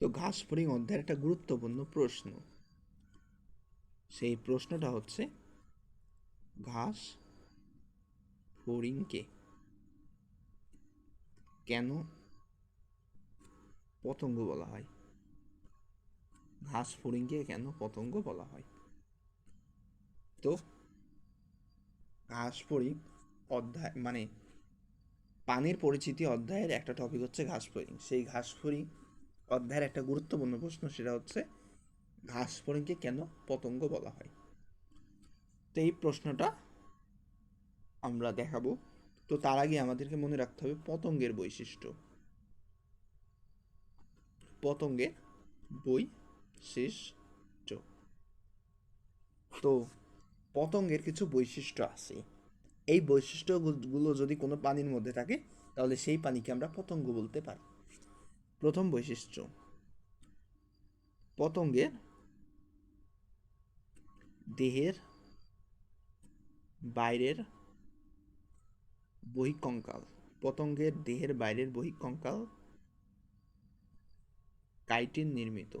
তো ঘাস ফড়িং অধ্যায়ের একটা গুরুত্বপূর্ণ প্রশ্ন। সেই প্রশ্নটা হচ্ছে, ঘাস ফড়িংকে কেন পতঙ্গ বলা হয়? ঘাস ফড়িংকে কেন পতঙ্গ বলা হয়? তো ঘাস ফড়িং অধ্যায় মানে পানির পরিচিতি অধ্যায়ের একটা টপিক হচ্ছে ঘাস ফড়িং। সেই ঘাস ফড়িং অধ্যায়ের একটা গুরুত্বপূর্ণ প্রশ্ন, সেটা হচ্ছে ঘাস ফড়িংকে কেন পতঙ্গ বলা হয়? তো এই প্রশ্নটা আমরা দেখাবো। তো তার আগে আমাদেরকে মনে রাখতে হবে পতঙ্গের বৈশিষ্ট্য। পতঙ্গের বই বৈশিষ্ট্য। তো পতঙ্গের কিছু বৈশিষ্ট্য আছে। এই বৈশিষ্ট্যগুলো যদি কোনো পানির মধ্যে থাকে, তাহলে সেই পানিকে আমরা পতঙ্গ বলতে পারি। প্রথম বৈশিষ্ট্য। পতঙ্গের দেহের বাইরের বহিঃকঙ্কাল। পতঙ্গের দেহের বাইরের বহিঃকঙ্কাল কাইটিন নির্মিত।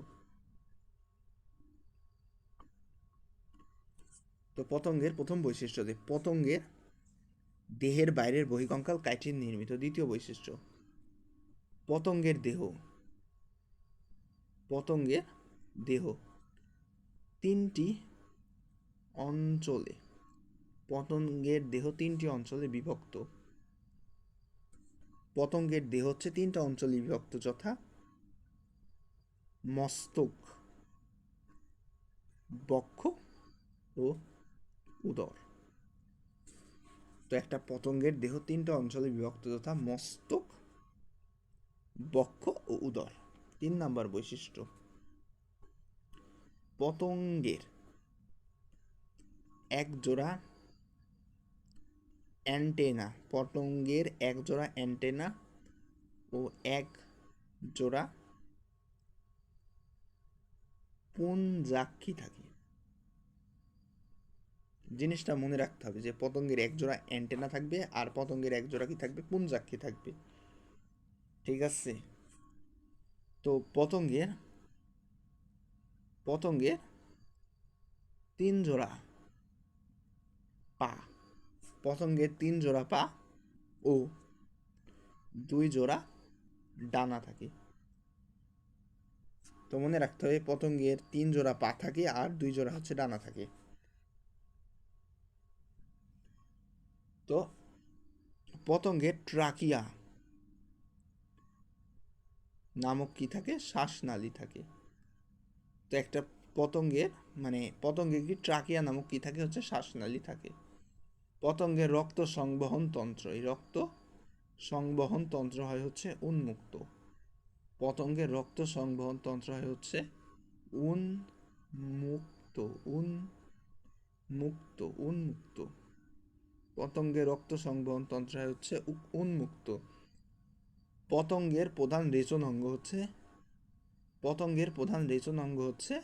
তো পতঙ্গের প্রথম বৈশিষ্ট্য যে, পতঙ্গের দেহের বাইরের বহিকঙ্কাল কাইটিন নির্মিত। দ্বিতীয় বৈশিষ্ট্য পতঙ্গের দেহ। পতঙ্গের দেহ। তিনটি অঞ্চলে পতঙ্গের দেহ তিনটি অঞ্চলে বিভক্ত। পতঙ্গের দেহ হচ্ছে তিনটা অঞ্চলে বিভক্ত, যথা মস্তক, বক্ষ ও উদর। তো একটা পতঙ্গের দেহ তিনটা অঞ্চলে বিভক্ত, যথা মস্তক বক্ষ ও উদর। তিন নাম্বার বৈশিষ্ট্য। পতঙ্গের এক জোড়া অ্যান্টেনা। পতঙ্গের এক জোড়া অ্যান্টেনা ও এক জোড়া পুঞ্জাক্ষী থাকে। জিনিসটা মনে রাখতে হবে যে, পতঙ্গের এক জোড়া অ্যান্টেনা থাকবে আর পতঙ্গের এক জোড়া কি থাকবে? পুঞ্জাক্ষী থাকবে। ঠিক আছে। তো পতঙ্গের পতঙ্গের তিন জোড়া পা, পতঙ্গের তিন জোড়া পা ও দুই জোড়া ডানা থাকে। তো মনে রাখতে হবে, পতঙ্গের তিন জোড়া পা থাকে আর দুই জোড়া হচ্ছে ডানা থাকে। তো পতঙ্গের ট্রাকিয়া নামক কি থাকে? শ্বাসনালী থাকে। তো একটা পতঙ্গের মানে পতঙ্গের কি? ট্রাকিয়া নামক কি থাকে? হচ্ছে শ্বাসনালী থাকে। পতঙ্গের রক্ত সংবহন তন্ত্র। এই রক্ত সংবহন তন্ত্র হয় হচ্ছে উন্মুক্ত। পতঙ্গের রক্ত সংবহন তন্ত্র হয় হচ্ছে উন্মুক্ত উন্মুক্ত উন্মুক্ত। পতঙ্গের রক্ত সংবহন তন্ত্র হয় হচ্ছে উন্মুক্ত। পতঙ্গের প্রধান রেচন অঙ্গ হচ্ছে, পতঙ্গের প্রধান রেচন অঙ্গ হচ্ছে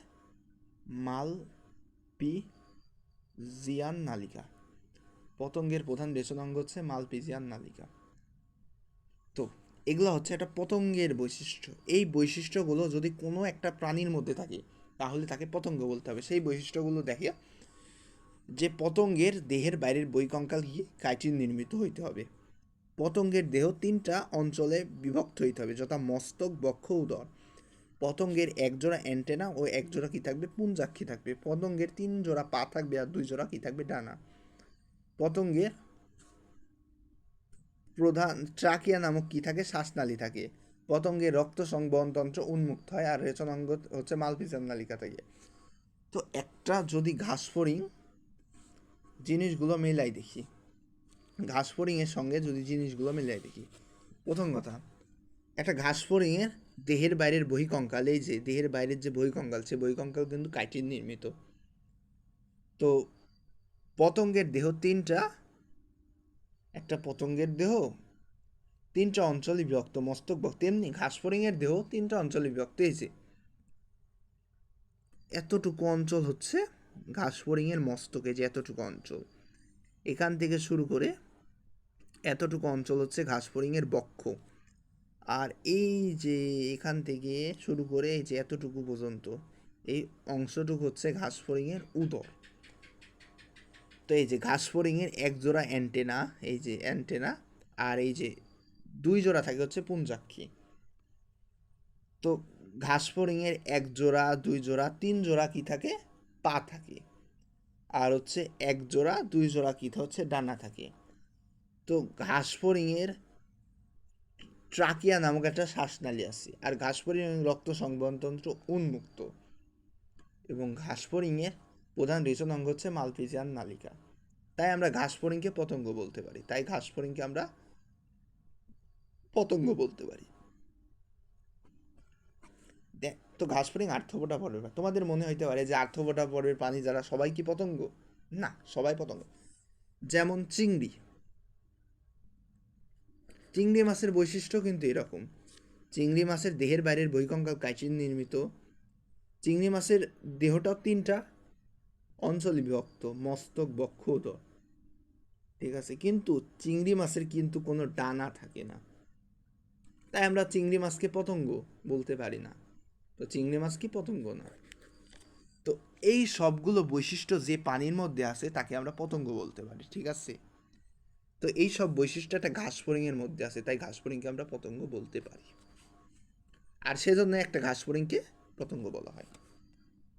মাল পি জিয়ান নালিকা। পতঙ্গের প্রধান রেচন অঙ্গ হচ্ছে মালপিজিয়ান নালিকা। তো, এগুলো হচ্ছে একটা পতঙ্গের বৈশিষ্ট্য। এই বৈশিষ্ট্যগুলো যদি কোনো একটা প্রাণীর মধ্যে থাকে, তাহলে তাকে পতঙ্গ বলতে হবে। সেই বৈশিষ্ট্যগুলো দেখে যে পতঙ্গের দেহের বাইরের বৈকঙ্কাল গিয়ে কাইটিন নির্মিত হইতে হবে। পতঙ্গের দেহ তিনটা অঞ্চলে বিভক্ত হইতে হবে, যথা মস্তক, বক্ষ, উদর। পতঙ্গের এক জোড়া অ্যান্টেনা ও এক জোড়া কি থাকবে? পুঞ্জাক্ষী থাকবে। পতঙ্গের তিন জোড়া পা থাকবে আর দুই জোড়া কি থাকবে? ডানা। পতঙ্গের প্রধান ট্রাকিয়া নামক কি থাকে? শ্বাসনালী থাকে। পতঙ্গের রক্ত সংবহন তন্ত্র উন্মুক্ত হয় আর রেচনাঙ্গ হচ্ছে মালপিজান নালিকা থাকে। তো একটা যদি ঘাস ফড়িং জিনিসগুলো মেলাই দেখি। ঘাস ফড়িংয়ের সঙ্গে যদি জিনিসগুলো মেলাই দেখি। প্রথম কথা, একটা ঘাস ফড়িংয়ের দেহের বাইরের বহিকঙ্কাল, এই যে দেহের বাইরের যে বহিকঙ্কাল, সে বহিকঙ্কাল কিন্তু কাইটিন নির্মিত। তো পতঙ্গের দেহ তিনটা, একটা পতঙ্গের দেহ, তিনটা অঞ্চলে বিভক্ত, মস্তক তেমনি ঘাস ফড়িংয়ের দেহ তিনটা অঞ্চলে বিভক্ত হয়েছে এতটুকু অঞ্চল হচ্ছে ঘাস ফড়িংয়ের মস্তকে যে এতটুকু অঞ্চল। এখান থেকে শুরু করে এতটুকু অঞ্চল হচ্ছে ঘাস ফড়িংয়ের বক্ষ। আর এই যে এখান থেকে শুরু করে এই যে এতটুকু পর্যন্ত, এই অংশটুকু হচ্ছে ঘাস ফড়িংয়ের উদর। তো এই যে ঘাস ফড়িংয়ের এক জোড়া অ্যান্টেনা, এই যে অ্যান্টেনা আর এই যে দুই জোড়া থাকে হচ্ছে পুঞ্জাক্ষী। তো ঘাস ফড়িংয়ের এক জোড়া দুই জোড়া, তিন জোড়া কি থাকে? পা থাকে। আর হচ্ছে এক জোড়া, দুই জোড়া কি হচ্ছে ডানা থাকে। তো ঘাস ফড়িংয়ের ট্রাকিয়া নামক একটা শ্বাসনালী আছে। আর ঘাস ফড়িং রক্ত সংবহনতন্ত্র উন্মুক্ত। এবং ঘাস ফড়িংয়ের প্রধান রেচন অঙ্গ হচ্ছে মালপিজিয়ান নালিকা। তাই আমরা ঘাস ফড়িংকে পতঙ্গ বলতে পারি। তাই ঘাস ফড়িংকে আমরা পতঙ্গ বলতে পারি। তো ঘাস ফড়িং আর্থপোটা পর্বের। তোমাদের মনে হইতে পারে যে আর্থপোটা পর্বের প্রাণী যারা, সবাই কি পতঙ্গ? না, সবাই পতঙ্গ। যেমন চিংড়ি। চিংড়ি মাছের বৈশিষ্ট্য কিন্তু এরকম। চিংড়ি মাছের দেহের বাইরের বহিকঙ্কাল কাইচিন নির্মিত। চিংড়ি মাছের দেহটাও তিনটা। অঞ্চল বিভক্ত, মস্তক, বক্ষ ঠিক আছে, কিন্তু চিংড়ি মাছের কিন্তু কোনো ডানা থাকে না। তাই আমরা চিংড়ি মাছকে পতঙ্গ বলতে পারি না। তো চিংড়ি মাছ কি পতঙ্গ না? তো এই সবগুলো বৈশিষ্ট্য যে পানির মধ্যে আছে, তাকে আমরা পতঙ্গ বলতে পারি, ঠিক আছে? তো এই সব বৈশিষ্ট্য একটা ঘাস ফড়িংয়ের মধ্যে আছে, তাই ঘাস ফরিংকে আমরা পতঙ্গ বলতে পারি। আর সেজন্য একটা ঘাস ফড়িংকে পতঙ্গ বলা হয়।